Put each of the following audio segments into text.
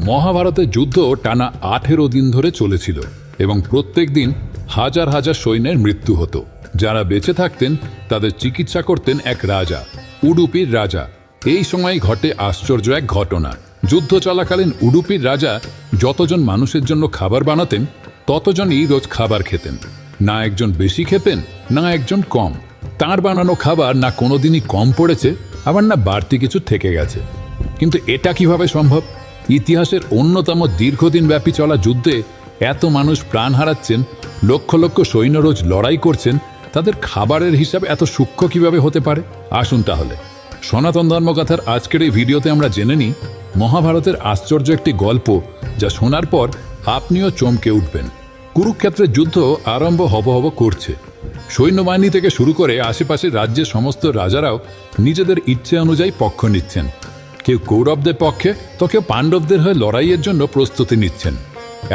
মহাভারতের যুদ্ধ টানা আঠেরো দিন ধরে চলেছিল এবং প্রত্যেক দিন হাজার হাজার সৈন্যের মৃত্যু হতো। যারা বেঁচে থাকতেন, তাদের চিকিৎসা করতেন এক রাজা, উডুপির রাজা। এই সময় ঘটে আশ্চর্য এক ঘটনা। যুদ্ধ চলাকালীন উডুপির রাজা যতজন মানুষের জন্য খাবার বানাতেন, ততজনই রোজ খাবার খেতেন। না একজন বেশি খেতেন, না একজন কম। তার বানানো খাবার না কোনোদিনই কম পড়েছে, আবার না বাড়তি কিছু থেকে গেছে। কিন্তু এটা কীভাবে সম্ভব? ইতিহাসের অন্যতম দীর্ঘদিন ব্যাপী চলা যুদ্ধে এত মানুষ প্রাণ হারাচ্ছেন, লক্ষ লক্ষ সৈন্য রোজ লড়াই করছেন, তাদের খাবারের হিসাব এত সূক্ষ্ম কীভাবে হতে পারে? আসুন তাহলে। সনাতন ধর্মকথার আজকের এই ভিডিওতে আমরা জেনে নিই, মহাভারতের আশ্চর্য একটি গল্প যা শোনার পর আপনিও চমকে উঠবেন। কুরুক্ষেত্রের যুদ্ধ আরম্ভ হব হব করছে। সৈন্যবাহিনী থেকে শুরু করে আশেপাশের রাজ্যের সমস্ত রাজারাও নিজেদের ইচ্ছে অনুযায়ী পক্ষ নিচ্ছেন। কেউ কৌরবদের পক্ষে তো কেউ পাণ্ডবদের হয়ে লড়াইয়ের জন্য প্রস্তুতি নিচ্ছেন।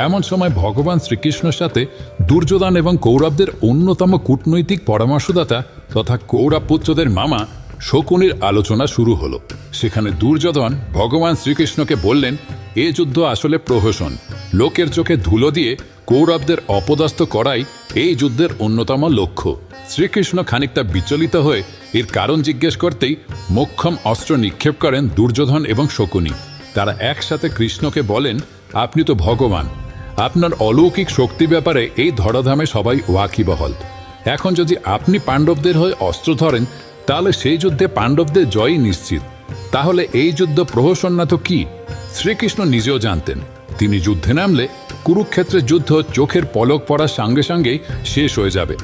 এমন সময় ভগবান শ্রীকৃষ্ণের সাথে দুর্যোধন এবং কৌরবদের অন্যতম কূটনৈতিক পরামর্শদাতা তথা কৌরব পুত্রদের মামা শকুনির আলোচনা শুরু হলো। সেখানে দুর্যোধন ভগবান শ্রীকৃষ্ণকে বললেন এ যুদ্ধ আসলে প্রহসন। লোকের চোখে ধুলো দিয়ে কৌরবদের অপদস্থ করাই এই যুদ্ধের অন্যতম লক্ষ্য। শ্রীকৃষ্ণ খানিকটা বিচলিত হয়ে এর কারণ জিজ্ঞেস করতেই মোক্ষম অস্ত্র নিক্ষেপ করেন দুর্যোধন এবং শকুনি। তারা একসাথে কৃষ্ণকে বলেন, আপনি তো ভগবান। আপনার অলৌকিক শক্তি ব্যাপারে এই ধরাধামে সবাই ওয়াকিবহল। এখন যদি আপনি পাণ্ডবদের হয়ে অস্ত্র ধরেন, তাহলে সেই যুদ্ধে পাণ্ডবদের জয়ই নিশ্চিত। তাহলে এই যুদ্ধ প্রহসন না তো কি? শ্রীকৃষ্ণ নিজেও জানতেন। তিনি যুদ্ধে নামলে কুরুক্ষেত্রের যুদ্ধ চোখের পলক পড়ার সঙ্গে সঙ্গেই শেষ হয়ে যাবে।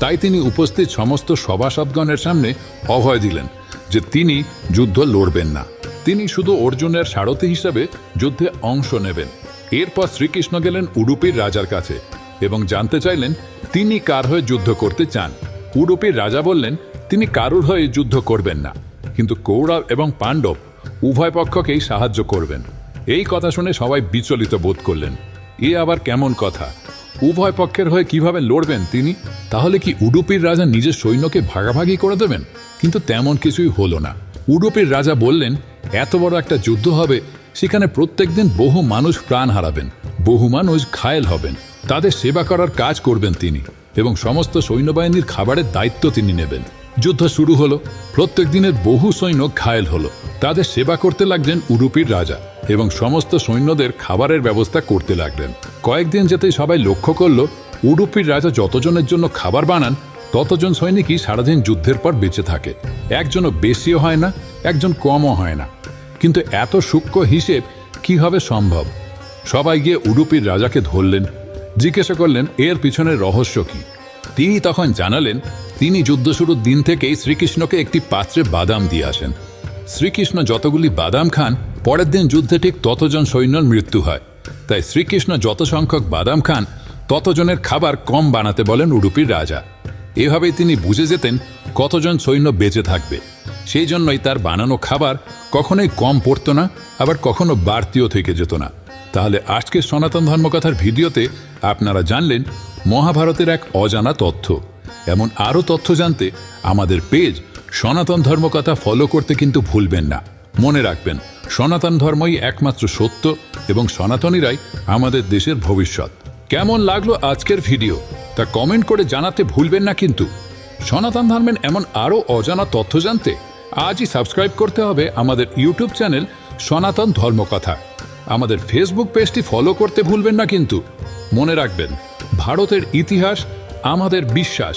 তাই তিনি উপস্থিত সমস্ত সভাসদগণের সামনে অভয় দিলেন যে তিনি যুদ্ধ লড়বেন না। তিনি শুধু অর্জুনের সারথি হিসাবে যুদ্ধে অংশ নেবেন। এরপর শ্রীকৃষ্ণ গেলেন উডুপির রাজার কাছে এবং জানতে চাইলেন, তিনি কার হয়ে যুদ্ধ করতে চান? উডুপির রাজা বললেন, তিনি কারুর হয়ে যুদ্ধ করবেন না। কিন্তু কৌরব এবং পাণ্ডব উভয় পক্ষকেই সাহায্য করবেন। এই কথা শুনে সবাই বিচলিত বোধ করলেন। এ আবার কেমন কথা? উভয় পক্ষের হয়ে কীভাবে লড়বেন তিনি? তাহলে কি উডুপির রাজা নিজের সৈন্যকে ভাগাভাগি করে দেবেন? কিন্তু তেমন কিছুই হলো না। উডুপির রাজা বললেন, এত বড় একটা যুদ্ধ হবে, সেখানে প্রত্যেকদিন বহু মানুষ প্রাণ হারাবেন, বহু মানুষ ঘায়েল হবেন। তাদের সেবা করার কাজ করবেন তিনি এবং সমস্ত সৈন্যবাহিনীর খাবারের দায়িত্ব তিনি নেবেন। যুদ্ধ শুরু হলো, প্রত্যেক দিনের বহু সৈন্য ঘায়েল হলো। তাদের সেবা করতে লাগলেন উডুপির রাজা। এবং সমস্ত সৈন্যদের খাবারের ব্যবস্থা করতে লাগলেন। কয়েকদিন যেতে সবাই লক্ষ্য করল, উডুপির রাজা যতজনের জন্য খাবার বানান, ততজন সৈনিকই সারাদিন যুদ্ধের পর বেঁচে থাকে। একজনও বেশিও হয় না, একজন কমও হয় না। কিন্তু এত সূক্ষ্ম হিসেব কীভাবে সম্ভব? সবাই গিয়ে উডুপির রাজাকে ধরলেন, জিজ্ঞাসা করলেন, এর পিছনের রহস্য কি? তিনি তখন জানালেন, তিনি যুদ্ধ শুরুর দিন থেকেই শ্রীকৃষ্ণকে একটি পাত্রে বাদাম দিয়ে আসেন। শ্রীকৃষ্ণ যতগুলি বাদাম খান পরের দিন যুদ্ধে ঠিক ততজন সৈন্যর মৃত্যু হয়। তাই শ্রীকৃষ্ণ যত সংখ্যক বাদাম খান, ততজনের খাবার কম বানাতে বলেন উডুপির রাজা। এভাবেই তিনি বুঝে যেতেন কতজন সৈন্য বেঁচে থাকবে। সেই জন্যই তার বানানো খাবার কখনোই কম পড়তো না, আবার কখনো বাড়তিও থেকে যেত না। তাহলে আজকের সনাতন ধর্মকথার ভিডিওতে আপনারা জানলেন মহাভারতের এক অজানা তথ্য। এমন আরও তথ্য জানতে আমাদের পেজ সনাতন ধর্মকথা ফলো করতে কিন্তু ভুলবেন না। মনে রাখবেন সনাতন ধর্মই একমাত্র সত্য এবং সনাতনীরাই আমাদের দেশের ভবিষ্যৎ। কেমন লাগল আজকের ভিডিও? তা কমেন্ট করে জানাতে ভুলবেন না কিন্তু। সনাতন ধর্মের এমন আরও অজানা তথ্য জানতে আজই সাবস্ক্রাইব করতে হবে আমাদের ইউটিউব চ্যানেল সনাতন ধর্মকথা। আমাদের ফেসবুক পেজটি ফলো করতে ভুলবেন না কিন্তু। মনে রাখবেন, ভারতের ইতিহাস আমাদের বিশ্বাস।